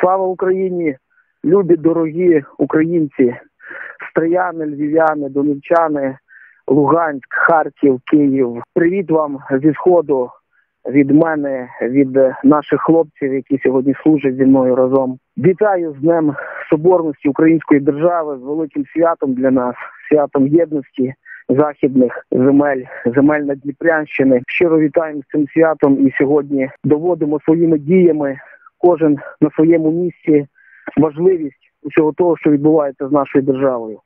Слава Україні! Любі дорогі українці, стрияни, львів'яни, донеччани, Луганськ, Харків, Київ. Привіт вам зі сходу від мене, від наших хлопців, які сьогодні служать зі мною разом. Вітаю з Днем Соборності Української держави з великим святом для нас, святом єдності західних земель, земель Надніпрянщини. Щиро вітаємо з цим святом і сьогодні доводимо своїми діями кожен на своєму місці важливість усього того, що відбувається з нашою державою.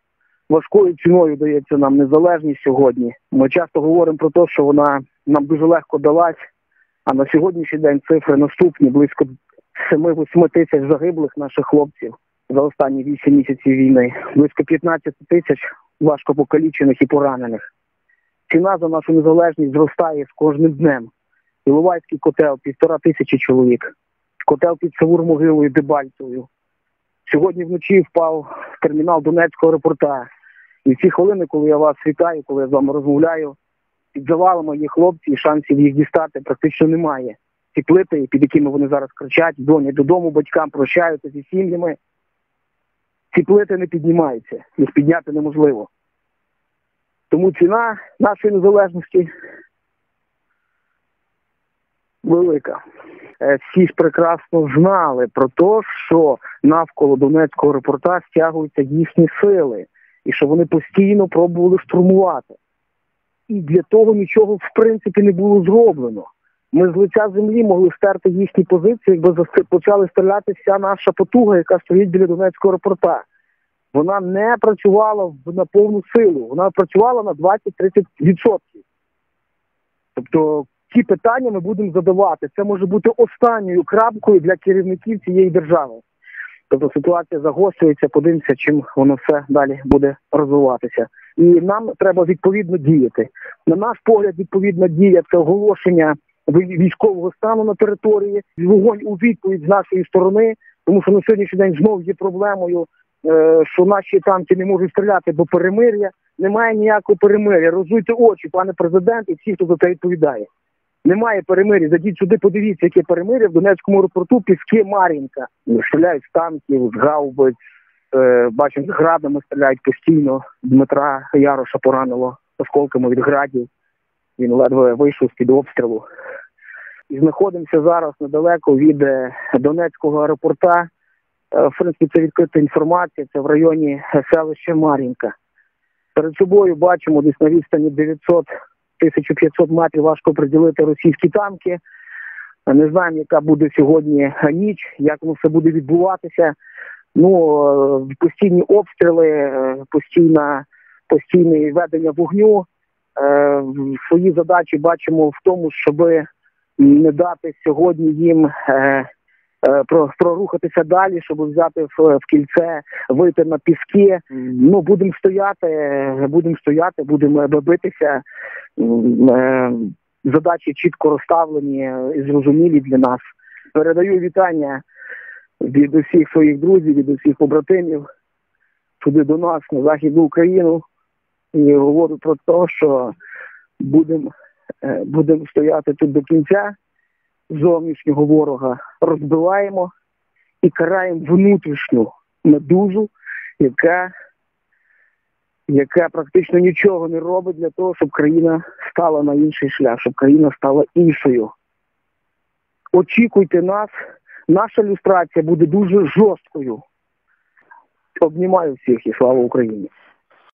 Важкою ціною дається нам незалежність сьогодні. Ми часто говоримо про те, що вона нам дуже легко далась. А на сьогоднішній день цифри наступні близько 7-8 тисяч загиблих наших хлопців за останні 8 місяців війни, близько 15 тисяч важко покалічених і поранених. Ціна за нашу незалежність зростає з кожним днем. Іловайський котел півтора тисячі чоловік, котел під Савур-Могилою Дебальцевою. Сьогодні вночі впав термінал Донецького аеропорта. І в ці хвилини, коли я вас вітаю, коли я з вами розмовляю, під завалами є хлопці, і шансів їх дістати практично немає. Ці плити, під якими вони зараз кричать, дзвонять додому батькам, прощаються зі сім'ями. Ці плити не піднімаються, їх підняти неможливо. Тому ціна нашої незалежності велика. Е, Всі ж прекрасно знали про те, що навколо Донецького аеропорта стягуються їхні сили, і що вони постійно пробували штурмувати. І для того нічого в принципі не було зроблено. Ми з лиця землі могли стерти їхні позиції, якби почали стріляти вся наша потуга, яка стоїть біля Донецького аеропорта. Вона не працювала на повну силу, вона працювала на 20-30%. Тобто ті питання ми будемо задавати. Це може бути останньою крапкою для керівників цієї держави. Тобто ситуація загострюється, подивимося, чим воно все далі буде розвиватися. І нам треба відповідно діяти. На наш погляд, відповідна дія це оголошення військового стану на території, вогонь у відповідь з нашої сторони, тому що на сьогоднішній день знов є проблемою, е, що наші танки не можуть стріляти, бо перемир'я немає ніякого перемир'я. Розуйте очі, пане президент, і всі, хто за це відповідає. Немає перемир'я. Зайдіть сюди, подивіться, яке перемир'я в Донецькому аеропорту, піски Мар'їнка. Стріляють з танків, з гаубиць, е, бачимо, з градами стріляють постійно. Дмитра Яроша поранило осколками від градів. Він ледве вийшов з-під обстрілу. І знаходимося зараз недалеко від е, Донецького аеропорта. Е, В принципі, це відкрита інформація, це в районі селища Мар'їнка. Перед собою бачимо десь на відстані 900 1500 метрів важко приділити російські танки. Не знаємо, яка буде сьогодні ніч, як воно все буде відбуватися. Ну, е, постійні обстріли, е, постійна, постійне ведення вогню. Е, Свої задачі бачимо в тому, щоб не дати сьогодні їм про- прорухатися далі, щоб взяти в, в кільце, вийти на піски. Ну, будемо стояти, е, будемо стояти, будемо битися. Е, Задачі чітко розставлені е, і зрозумілі для нас. Передаю вітання від усіх своїх друзів, від усіх побратимів туди до нас, на Західну Україну. І говорю про те, що будемо е, будем стояти тут до кінця зовнішнього ворога, розбиваємо і караємо внутрішню медузу, яка, яка практично нічого не робить для того, щоб країна стала на інший шлях, щоб країна стала іншою. Очікуйте нас, наша люстрація буде дуже жорсткою. Обнімаю всіх і слава Україні.